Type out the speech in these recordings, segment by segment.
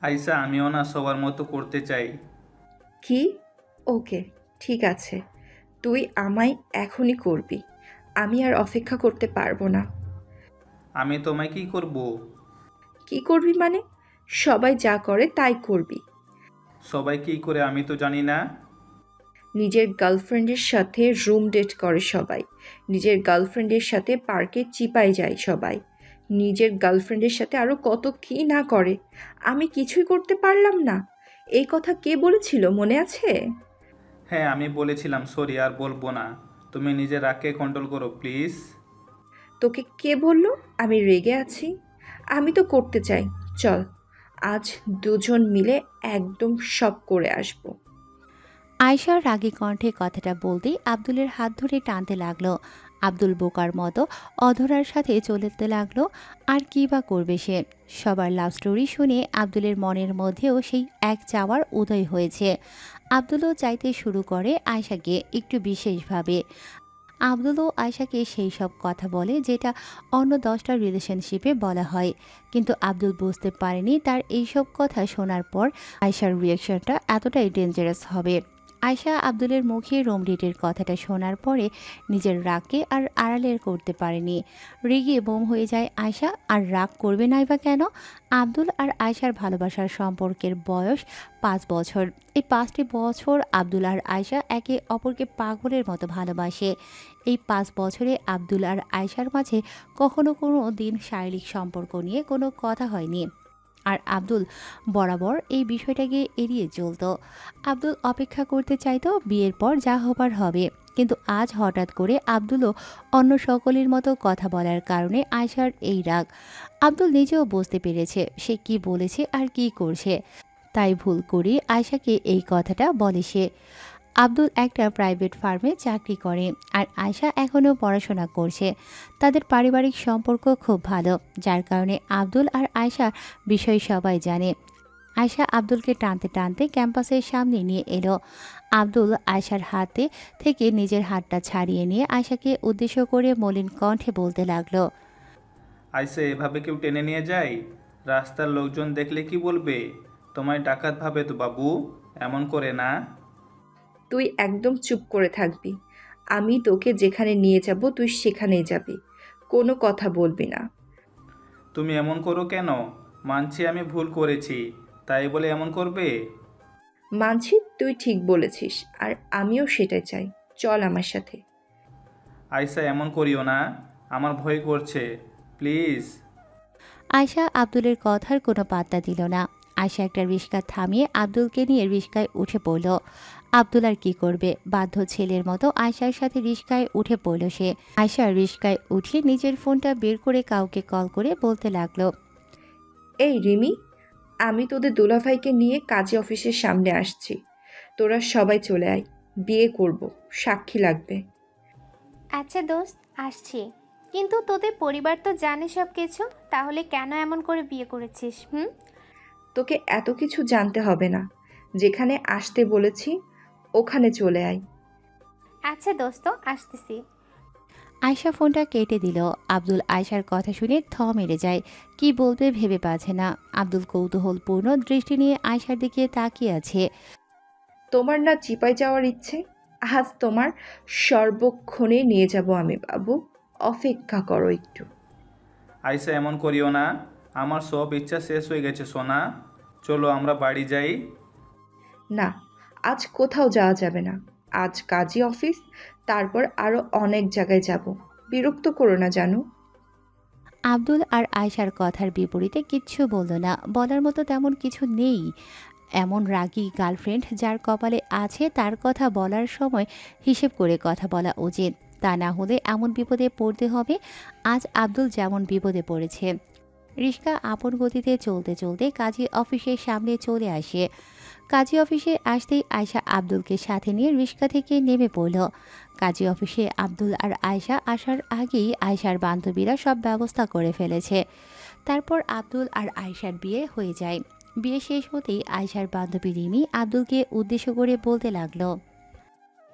আইসা আমিও না সবার মতো করতে চাই। কি? ওকে ঠিক আছে। তুই আমায় এখনই করবি। আমি আর অপেক্ষা করতে পারব না। আমি তোমায় কি করব? কি করবি মানে? সবাই যা করে তাই করবি। সবাই কি করে আমি তো জানি না। নিজের গার্লফ্রেন্ডের সাথে রুম ডেট করে সবাই। নিজের গার্লফ্রেন্ডের সাথে পার্কে চিপায় যায় সবাই। নিজের গার্লফ্রেন্ডের সাথে আরও কত কী না করে। আমি কিছুই করতে পারলাম না। এই কথা কে বলেছিল মনে আছে? হ্যাঁ আমি বলেছিলাম সরি আর বলব না। তুমি নিজের রাগকে কন্ট্রোল করো প্লিজ তোকে কে বলল? আমি রেগে আছি। আমি তো করতে চাই। চল আজ দুজন মিলে একদম সব করে আসব। আয়শার রাগী কণ্ঠে কথাটা বলতেই আব্দুলের হাত ধরে টানতে লাগল। আব্দুল বোকার মতো অধরার সাথে চলতে লাগল। আর কী বা করবে সে? সবার লাভ স্টোরি শুনে আব্দুলের মনের মধ্যেও সেই এক চাওয়ার উদয় হয়েছে। আব্দুলও চাইতে শুরু করে আয়শাকে একটু বিশেষভাবে। আব্দুলও আয়শাকে সেই সব কথা বলে যেটা অন্য দশটা রিলেশনশিপে বলা হয়। কিন্তু আব্দুল বুঝতে পারেনি তার এইসব কথা শোনার পর আয়শার রিয়াকশনটা এতটাই ডেঞ্জারাস হবে। আয়শা আব্দুলের মুখে রোম ডেটের কথাটা শোনার পরে নিজের রাগকে আর আড়ালের করতে পারেনি। রেগে বোম হয়ে যায় আয়শা, আর রাগ করবে নাই বা কেন? আব্দুল আর আয়শার ভালোবাসার সম্পর্কের বয়স পাঁচ বছর। এই পাঁচটি বছর আব্দুল আর আয়শা একে অপরকে পাগলের মতো ভালোবাসে। এই পাঁচ বছরে আব্দুল আর আয়শার মাঝে কখনো কোনো দিন শারীরিক সম্পর্ক নিয়ে কোনো কথা হয়নি। আর আব্দুল বরাবর এই বিষয়টাকে এড়িয়ে চলতো। আব্দুল অপেক্ষা করতে চাইতো বিয়ের পর যা হবার হবে। কিন্তু আজ হঠাৎ করে আব্দুলও অন্য সকলের মতো কথা বলার কারণে আয়শার এই রাগ। আব্দুল নিজেও বুঝতে পেরেছে সে কি বলেছে আর কি করছে। তাই ভুল করে আয়শাকে এই কথাটা বলে সে। আব্দুল একটা প্রাইভেট ফার্মে চাকরি করে আর আয়শা এখনও পড়াশোনা করছে। তাদের পারিবারিক সম্পর্ক খুব ভালো, যার কারণে আব্দুল আর আয়শা বিষয় সবাই জানে। আয়শা আব্দুলকে টানতে টানতে ক্যাম্পাসের সামনে নিয়ে এলো। আব্দুল আয়শার হাতে থেকে নিজের হাতটা ছাড়িয়ে নিয়ে আয়শাকে উদ্দেশ্য করে মলিন কণ্ঠে বলতে লাগল আইসা এভাবে কেউ টেনে নিয়ে যায়? রাস্তার লোকজন দেখলে কি বলবে? তোমায় ডাকাত ভাবে তো বাবু, এমন করে না। তুই একদম চুপ করে থাকবি। আমি তোকে যেখানে নিয়ে যাব তুই সেখানেই যাবি। কোনো কথা বলবি না। তুমি এমন করো কেন? মানছি আমি ভুল করেছি। তাই বলে এমন করবে? মানছি তুই ঠিক বলেছিস আর আমিও সেটাই চাই। চল আমার সাথে। আইসা এমন করিও না। আমার ভয় করছে। প্লিজ। আয়শা আব্দুলের কথার কোনো পাত্তা দিল না। আয়শা একটা রিস্কা থামিয়ে আব্দুলকে নিয়ে রিস্কায় উঠে পড়ল। আব্দুল আর কি করবে? বাধ্য ছেলের মতো আয়শার সাথে রিস্কায় উঠে পড়ল সে। আয়শা রিস্কায় উঠে নিজের ফোনটা বের করে কাউকে কল করে বলতে লাগল এই রিমি আমি তোদের দুলাভাইকে নিয়ে কাজী অফিসের সামনে আসছি। তোরা সবাই চলে আয় বিয়ে করব সাক্ষী লাগবে। আচ্ছা দোস্ত আসছি। কিন্তু তোদের পরিবার তো জানে সব কিছু তাহলে কেন এমন করে বিয়ে করেছিস হুম? তোকে এত কিছু জানতে হবে না। যেখানে আসতে বলেছি ওখানে চলে আয়। আচ্ছা দোস্ত আসতেছি। আয়শা ফোনটা কেটে দিল। আব্দুল আয়শার কথা শুনে থ মেরে যায়। কি বলবে ভেবে পাচ্ছে না। আব্দুল কৌতূহলপূর্ণ দৃষ্টি নিয়ে আয়শার দিকে তাকিয়ে আছে। তোমার না চিপায় যাওয়ার ইচ্ছে? আজ তোমার সর্বক্ষণে নিয়ে যাব আমি বাবু। অপেক্ষা করো একটু। আইসা এমন করিও না। আমার সব ইচ্ছা শেষ হয়ে গেছে সোনা। চলো আমরা বাড়ি যাই। না আজ কোথাও যাওয়া যাবে না। আজ কাজী অফিস, তারপর আরও অনেক জায়গায় যাব। বিরক্ত করো না, জানো। আব্দুল আর আয়শার কথার বিপরীতে কিচ্ছু বলল না। বলার মতো তেমন কিছু নেই। এমন রাগী গার্লফ্রেন্ড যার কপালে আছে, তার কথা বলার সময় হিসেব করে কথা বলা উচিত। তা না হলে এমন বিপদে পড়তে হবে। আজ আব্দুল যেমন বিপদে পড়েছে। রিস্কা আপন গতিতে চলতে চলতে কাজী অফিসের সামনে চলে আসে। কাজী অফিসে আসতেই আয়শা আব্দুলকে সাথে নিয়ে রিস্কা থেকে নেমে পড়ল। কাজী অফিসে আব্দুল আর আয়শা আসার আগেই আয়শার বান্ধবীরা সব ব্যবস্থা করে ফেলেছে। তারপর আব্দুল আর আয়শার বিয়ে হয়ে যায়। বিয়ে শেষ হতেই আয়শার বান্ধবী রিমি আব্দুলকে উদ্দেশ্য করে বলতে লাগল,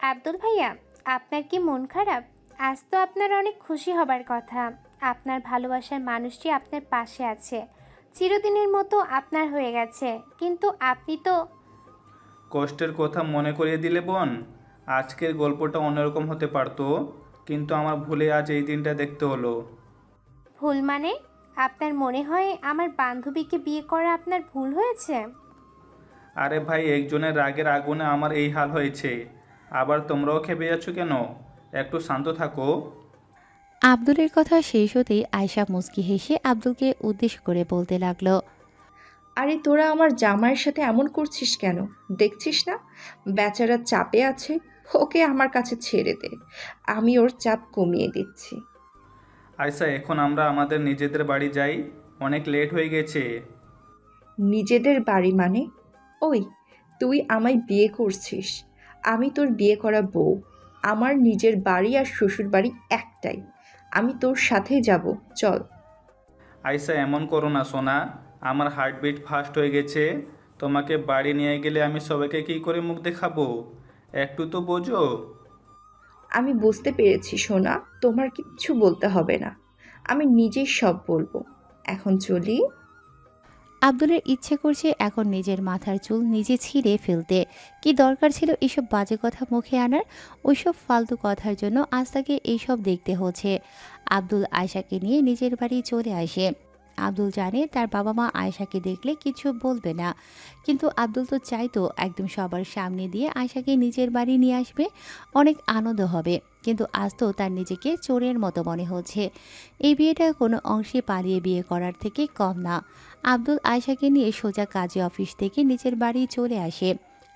আব্দুল ভাইয়া, আপনার কি মন খারাপ? আজ তো আপনার অনেক খুশি হবার কথা। আপনার ভালোবাসার মানুষটি আপনার পাশে আছে। চিরদিনের মতো আপনার হয়ে গেছে। কিন্তু আপনি তো কষ্টের কথা মনে করিয়ে দিলে বোন? আজকের গল্পটা অন্যরকম হতে পারতো কিন্তু আমার ভুলে আজ এই দিনটা দেখতে হলো। ভুল মানে? আপনার মনে হয় আমার বান্ধবীকে বিয়ে করা আপনার ভুল হয়েছে? আরে ভাই একজনের রাগের আগুনে আমার এই হাল হয়েছে। আবার তোমরাও খেপে যাচ্ছ কেন? একটু শান্ত থাকো। আব্দুলের কথা শেষ হতেই আয়শা মুচকি হেসে আব্দুলকে উদ্দেশ্য করে বলতে লাগল আরে তোরা আমার জামাইয়ের সাথে এমন করছিস কেন? দেখছিস না? বেচারা চাপে আছে ওকে আমার কাছে ছেড়ে দে। আমি ওর চাপ কমিয়ে দিচ্ছি। আয়সা এখন আমরা আমাদের নিজেদের বাড়ি যাই। অনেক লেট হয়ে গেছে। নিজেদের বাড়ি মানে? ওই তুই আমায় বিয়ে করছিস। আমি তোর বিয়ে করা বউ। আমার নিজের বাড়ি আর শ্বশুর বাড়ি একটাই। আমি তোর সাথে যাব। চল। আয়সা এমন করো না সোনা। আমার হার্টবিট ফাস্ট হয়ে গেছে। তোমাকে বাড়ি নিয়ে গেলে আমি সবাইকে কী করে মুখ দেখাবো? একটু তো বোঝো। আমি বুঝতে পেরেছি সোনা। তোমার কিচ্ছু বলতে হবে না। আমি নিজেই সব বলব। এখন চলি। আব্দুলের ইচ্ছে করছে এখন নিজের মাথার চুল নিজে ছিঁড়ে ফেলতে। কি দরকার ছিল এসব বাজে কথা মুখে আনার? ওইসব ফালতু কথার জন্য আজ তাকে এইসব দেখতে হচ্ছে। আব্দুল আয়শাকে নিয়ে নিজের বাড়ি চলে আসে। আব্দুল জানে তার বাবা মা আয়শাকে দেখলে কিছু বলবে না। কিন্তু আব্দুল তো চাইতো একদম সবার সামনে দিয়ে আয়শাকে নিজের বাড়ি নিয়ে আসবে, অনেক আনন্দ হবে। কিন্তু আজ তো তার নিজেকে চোরের মতো মনে হচ্ছে। এই বিয়েটা কোনো অংশে পালিয়ে বিয়ে করার থেকে কম না। আব্দুল আয়শাকে নিয়ে সোজা কাজে অফিস থেকে নিজের বাড়ি চলে আসে।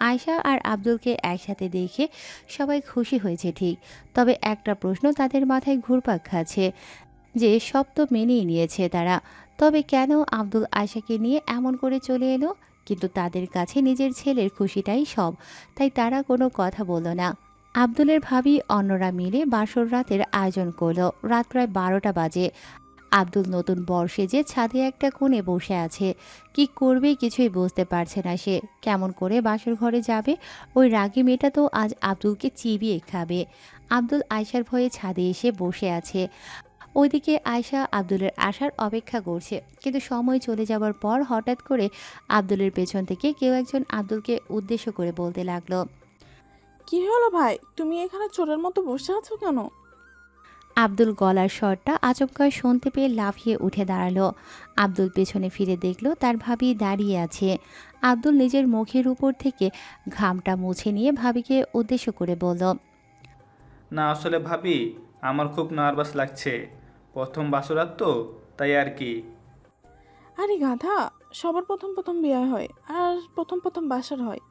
আয়শা আর আব্দুলকে একসাথে দেখে সবাই খুশি হয়েছে ঠিক। তবে একটা প্রশ্ন তাদের মাথায় ঘুরপাক খাচ্ছে যে সব তো মেনেই নিয়েছে তারা। তবে কেন আব্দুল আয়শাকে নিয়ে এমন করে চলে এলো? কিন্তু তাদের কাছে নিজের ছেলের খুশিটাই সব, তাই তারা কোনো কথা বলল না। আব্দুলের ভাবি অন্যরা মিলে বাসর রাতের আয়োজন করল। রাত প্রায় বারোটা বাজে। আব্দুল নতুন বর্ষে যে ছাদে একটা কোণে বসে আছে। কি করবে কিছুই বুঝতে পারছে না সে। কেমন করে বাসর ঘরে যাবে? ওই রাগি মেয়েটা তো আজ আব্দুলকে চিবিয়ে খাবে। আব্দুল আয়শার ভয়ে ছাদে এসে বসে আছে। ওইদিকে আয়শা আব্দুলের আসার অপেক্ষা করছে। কিন্তু সময় চলে যাওয়ার পর হঠাৎ করে আব্দুলের পেছন থেকে কেউ একজন আব্দুলকে উদ্দেশ্য করে বলতে লাগল কি হলো ভাই? তুমি এখানে চোরের মতো বসে আছো কেন? আব্দুল গলার স্বরটা আচমকা শুনতে পেয়ে লাফিয়ে উঠে দাঁড়াল। আব্দুল পেছনে ফিরে দেখল তার ভাবি দাঁড়িয়ে আছে। আব্দুল নিজের মুখের উপর থেকে ঘামটা মুছে নিয়ে ভাবিকে উদ্দেশ্য করে বলল না আসলে ভাবি আমার খুব নার্ভাস লাগছে। প্রথম বাসরাত তো তাই আর কি। আরে গাধা সবার প্রথম প্রথম বিয়ে হয় আর প্রথম প্রথম বাসার হয়।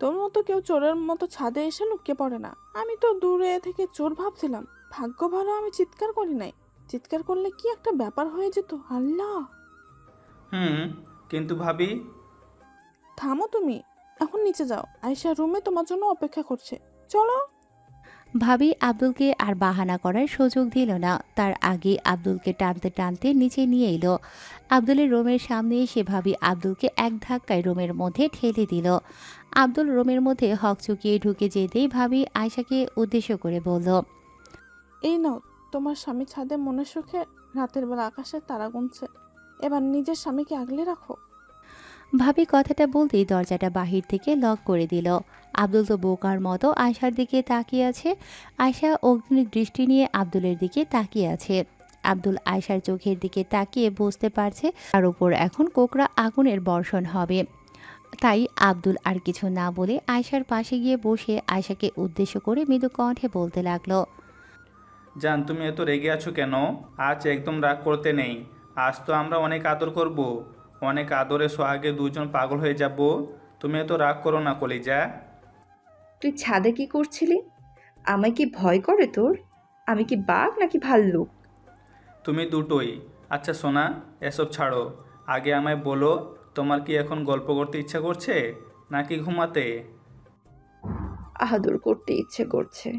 তোর মতো কেউ চোরের মতো ছাদে এসে লুকিয়ে পড়ে না। আমি তো দূরে থেকে চোর ভাবছিলাম ভাগ্য ভালো আমি চিৎকার করি নাই। চিৎকার করলে কি একটা ব্যাপার হয়ে যেত আল্লাহ। হুম কিন্তু ভাবি? থামো তুমি এখন নিচে যাও। আয়সা রুমে তোমার জন্য অপেক্ষা করছে। চলো। ভাবি আব্দুলকে আর বাহানা করার সুযোগ দিল না। তার আগে আব্দুলকে টানতে টানতে নিচে নিয়ে এলো। আব্দুলের রোমের সামনে এসে ভাবি আব্দুলকে এক ধাক্কায় রোমের মধ্যে ঠেলে দিল। আব্দুল রোমের মধ্যে হকচকিয়ে ঢুকে যেতেই ভাবি আয়শাকে উদ্দেশ্য করে বলল এই নাও তোমার স্বামী ছাদে মনে সুখে রাতের বেলা আকাশে তারা গুনছে। এবার নিজের স্বামীকে আগলে রাখো। ভাবি কথাটা বলতেই দরজাটা বাহির থেকে লক করে দিল। আব্দুল তো বোকার মতো আয়শার দিকে তাকিয়ে আছে। আয়শা অগ্নি দৃষ্টি নিয়ে আব্দুলের দিকে তাকিয়ে আছে। আব্দুল আয়শার চোখের দিকে তাকিয়ে বুঝতে পারছে তার উপর এখন কোকড়া আগুনের বর্ষণ হবে। তাই আব্দুল আর কিছু না বলে আয়শার পাশে গিয়ে বসে আয়শাকে উদ্দেশ্য করে মৃদু কণ্ঠে বলতে লাগল, জান, তুমি এত রেগে আছো কেন? আজ একদম রাগ করতে নেই। আজ তো আমরা অনেক আদর করব। অনেক আদরে সোহাগে দুজন পাগল হয়ে যাব। তুমি এত রাগ করো না কলিজা। তুই ছাদে কি করছিলি? আমায় কি ভয় করে তোর? আমি কি বাঘ নাকি ভাল্লুক? তুমি দুটোই। আচ্ছা সোনা এসব ছাড়ো। আগে আমায় বলো তোমার কি এখন গল্প করতে ইচ্ছা করছে নাকি ঘুমাতে? আহাদুর করতে ইচ্ছে করছে।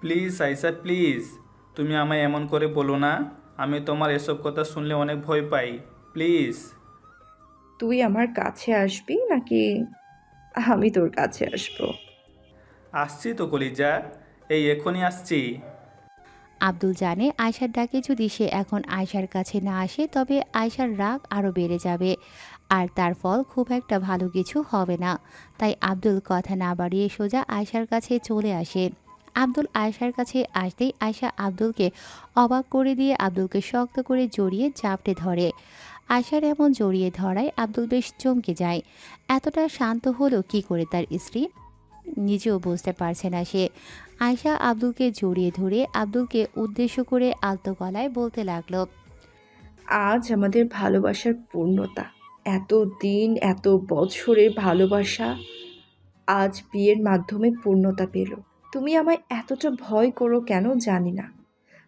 প্লিজ আইসা প্লিজ। তুমি আমায় এমন করে বলো না আমি তোমার এসব কথা শুনলে অনেক ভয় পাই। প্লিজ। তুই আমার কাছে আসবি নাকি আমি তোর কাছে আসব? আসছি তো কলিজা, এই এখনই আসছি। আব্দুল জানে আয়শার ডাকে যদি সে এখন আয়শার কাছে না আসে, তবে আয়শার রাগ আরও বেড়ে যাবে। আর তার ফল খুব একটা ভালো কিছু হবে না। তাই আব্দুল কথা না বাড়িয়ে সোজা আয়শার কাছে চলে আসে। আব্দুল আয়শার কাছে আসতেই আয়শা আব্দুলকে অবাক করে দিয়ে আব্দুলকে শক্ত করে জড়িয়ে জাপটে ধরে। আয়শার এমন জড়িয়ে ধরায় আব্দুল বেশ চমকে যায়। এতটা শান্ত হলো কি করে তার স্ত্রী? নিজেও বুঝতে পারছে না সে। আয়শা আব্দুলকে জড়িয়ে ধরে আব্দুলকে উদ্দেশ্য করে আলতো গলায় বলতে লাগল, আজ আমাদের ভালোবাসার পূর্ণতা, এত দিন, এত বছরের ভালোবাসা আজ বিয়ের মাধ্যমে পূর্ণতা পেল। তুমি আমায় এতটা ভয় করো কেন জানি না।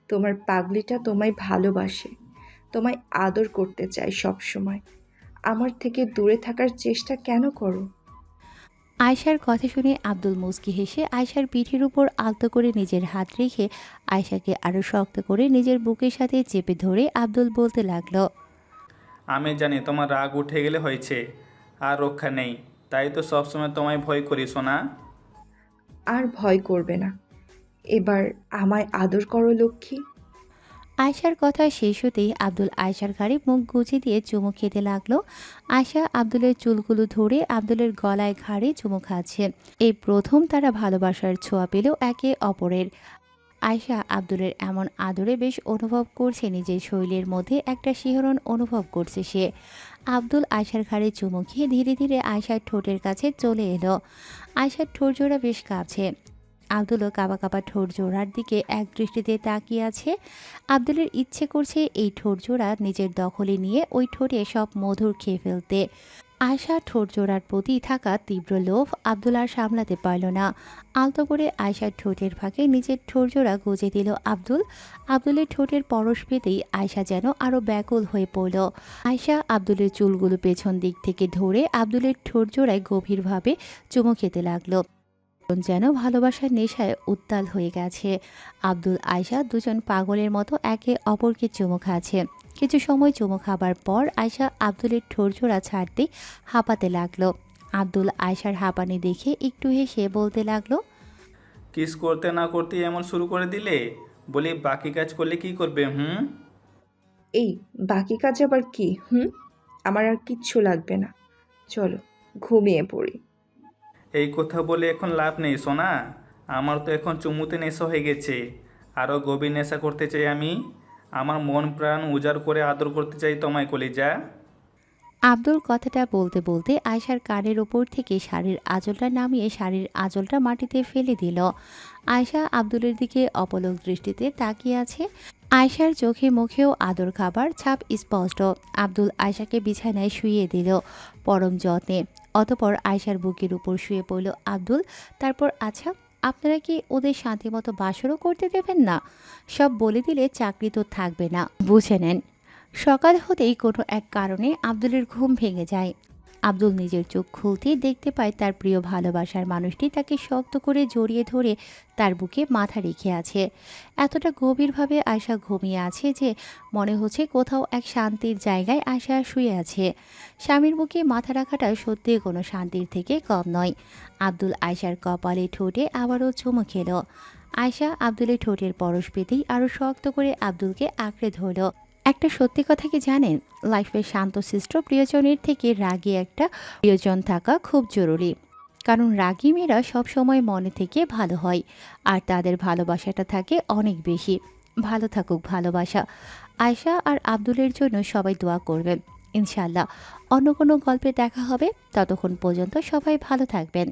তোমার পাগলিটা তোমায় ভালোবাসে, তোমায় আদর করতে চায় সব সময় আমার থেকে দূরে থাকার চেষ্টা কেন করো? আয়শার কথা শুনে আব্দুল মুসকি হেসে আয়শার পিঠের উপর আলতো করে নিজের হাত রেখে আয়শাকে আরও শক্ত করে নিজের বুকের সাথে চেপে ধরে আব্দুল বলতে লাগল আমি জানি তোমার রাগ উঠে গেলে হয়েছে আর রক্ষা নেই। তাই তো সবসময় তোমায় ভয় করি সোনা। আর ভয় করবে না। এবার আমায় আদর করো লক্ষ্মী। আয়শার কথা শেষ হতেই আব্দুল আয়শার ঘাড়ে মুখ গুজে দিয়ে চুমু খেতে লাগল। আয়শা আব্দুলের চুলগুলো ধরে আব্দুলের গলায় ঘাড়ে চুমু খাচ্ছে। এই প্রথম তারা ভালোবাসার ছোঁয়া পেল একে অপরের। আয়শা আব্দুলের এমন আদরে বেশ অনুভব করছে নিজের শরীরের মধ্যে একটা শিহরণ অনুভব করছে সে। আব্দুল আয়শার ঘাড়ে চুমু খেয়ে ধীরে ধীরে আয়শার ঠোঁটের কাছে চলে এলো। আয়শার ঠোঁট জোড়া বেশ কাঁপছে। আব্দুলও কাবা কাবা ঠোঁট জোড়ার দিকে এক দৃষ্টিতে তাকিয়ে আছে। আব্দুলের ইচ্ছে করছে এই ঠোঁট জোড়া নিজের দখলে নিয়ে ওই ঠোঁটে সব মধুর খেয়ে ফেলতে। আয়শা ঠোঁট জোড়ার প্রতি থাকা তীব্র লোভ আব্দুল আর সামলাতে পারল না। আলতো করে আয়শার ঠোঁটের ফাঁকে নিজের ঠোঁট জোড়া গুজে দিল আব্দুল। আব্দুলের ঠোঁটের পরশ পেতেই আয়শা যেন আরও ব্যাকুল হয়ে পড়ল। আয়শা আব্দুলের চুলগুলো পেছন দিক থেকে ধরে আব্দুলের ঠোঁট জোড়ায় গভীরভাবে চুমু খেতে লাগল। যেন ভালোবাসার নেশায় উত্তাল হয়ে গেছে। আব্দুল আয়শা দুজন পাগলের মতো একে অপরকে চুমু খাচ্ছে। কিছু সময় চুমু খাবার পর আয়শা আব্দুলের ঠোরঝোড়া ছাড়তেই হাঁপাতে লাগল। আব্দুল আয়শার হাঁপানি দেখে একটু হেসে বলতে লাগল কিস করতে না করতে এমন শুরু করে দিলে? বলি বাকি কাজ করলে কি করবে হুম? এই বাকি কাজ আবার কি হুম? আমার আর কিচ্ছু লাগবে না। চলো ঘুমিয়ে পড়ি। এই কথা বলে এখন লাভ নেই, সোনা। আমার তো এখন চুমুতে নেশা হয়ে গেছে। আরও গভীর নেশা করতে চাই আমি। আমার মন প্রাণ উজাড় করে আদর করতে চাই তোমায়, কলিজা। আব্দুল কথাটা বলতে বলতে আয়শার কানের ওপর থেকে শাড়ির আঁচলটা নামিয়ে শাড়ির আঁচলটা মাটিতে ফেলে দিল। আয়শা আব্দুলের দিকে অপলক দৃষ্টিতে তাকিয়ে আছে। আয়শার চোখে মুখেও আদর খাবার ছাপ স্পষ্ট। আব্দুল আয়শাকে বিছানায় শুয়ে দিল পরম যত্নে। অতপর আয়শার বুকের উপর শুয়ে পড়ল আব্দুল। তারপর আচ্ছা আপনারা কি ওদের শান্তিমতো বাসরও করতে দেবেন না? সব বলে দিলে চাকরি তো থাকবে না। বুঝে নেন। সকাল হতেই কোনো এক কারণে আব্দুলের ঘুম ভেঙে যায়। আব্দুল নিজের চোখ খুলতেই দেখতে পায় তার প্রিয় ভালোবাসার মানুষটি তাকে শক্ত করে জড়িয়ে ধরে তার বুকে মাথা রেখে আছে। এতটা গভীরভাবে আয়শা ঘুমিয়ে আছে যে মনে হচ্ছে কোথাও এক শান্তির জায়গায় আয়শা শুয়ে আছে। স্বামীর বুকে মাথা রাখাটা সত্যিই কোনো শান্তির থেকে কম নয়। আব্দুল আয়শার কপালে ঠোঁটে আবারও চুমু খেল। আয়শা আব্দুলের ঠোঁটের পরশ পেতেই আরও শক্ত করে আব্দুলকে আঁকড়ে ধরল। একটা সত্যি কথা কি জানেন? লাইফে শান্তশিষ্ট প্রিয়জনের থেকে রাগী একটা প্রিয়জন থাকা খুব জরুরি। কারণ রাগী মেয়েরা সবসময় মনে থেকে ভালো হয়, আর তাদের ভালোবাসাটা থাকে অনেক বেশি। ভালো থাকুক ভালোবাসা। আয়শা আর আব্দুলের জন্য সবাই দোয়া করবেন। ইনশাল্লাহ অন্য কোনো গল্পে দেখা হবে। ততক্ষণ পর্যন্ত সবাই ভালো থাকবেন।